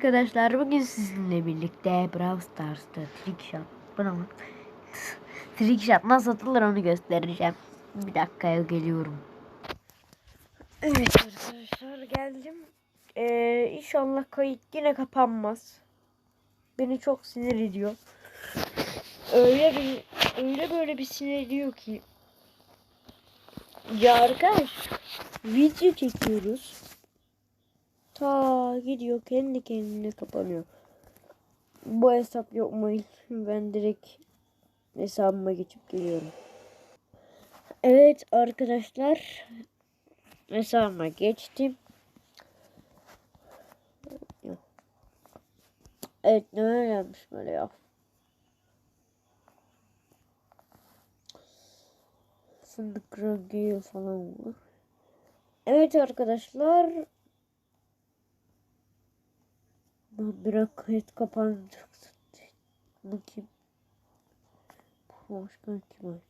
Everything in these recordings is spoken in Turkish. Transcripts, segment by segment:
Arkadaşlar bugün sizinle birlikte Brawl Stars'ta Trickshot buna. Trickshot nasıl atılır onu göstereceğim. Bir dakikaya geliyorum. Evet arkadaşlar geldim. Ee, inşallah kayıt yine kapanmaz. Beni çok sinir ediyor. Öyle bir öyle böyle bir sinir ediyor ki. Ya arkadaş video çekiyoruz. Ta gidiyor kendi kendine kapanıyor. Bu hesap yapmayın. Ben direkt hesabıma geçip geliyorum. Evet arkadaşlar. Hesabıma geçtim. Evet ne önemli böyle ya. Fındık rengi falan var. Evet arkadaşlar. Kayıt kapanacak. Bakayım. Başkan kim?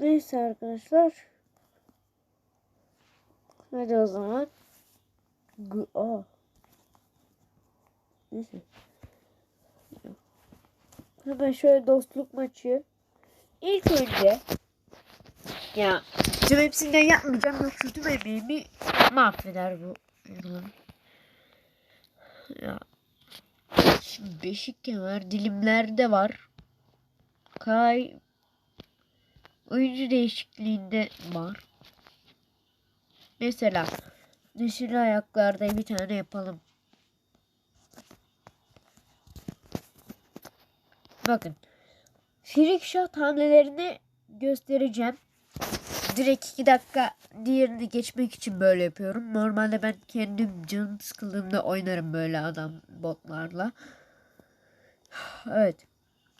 Neyse arkadaşlar. Hadi o zaman. G Aa. Neyse. Hemen şöyle dostluk maçı. İlk önce ya tüm hepsinden yapmayacağım yoksa tüm emeğimi mahveder bu. Ya. Şimdi beşik kemer dilimlerde var. Kay oyuncu değişikliğinde var. Mesela dişili ayaklarda bir tane yapalım. Bakın. Freak shot hamlelerini göstereceğim. Direkt 2 dakika diğerini geçmek için böyle yapıyorum. Normalde ben kendim canım sıkıldığımda oynarım böyle adam botlarla. Evet.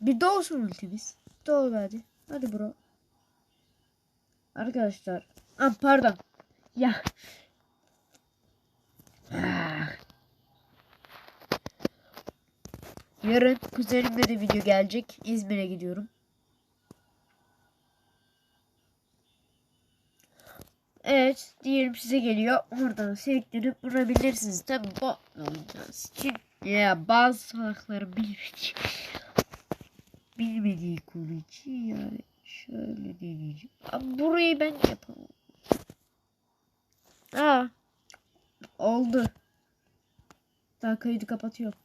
Bir de olsun ultimiz. Doğru hadi. Hadi bro. Arkadaşlar. Ah, pardon. Ya. Ah. Yarın kuzenimle de video gelecek. İzmir'e gidiyorum. Evet diyelim size geliyor. Oradan sirklenip vurabilirsiniz. Tabi bu oynayacağız için. Ya bazı salakların bilmediği, bilmediği konu için yani şöyle deneyeceğim. Abi burayı ben yapamam. Aa oldu. Daha kaydı kapatıyorum.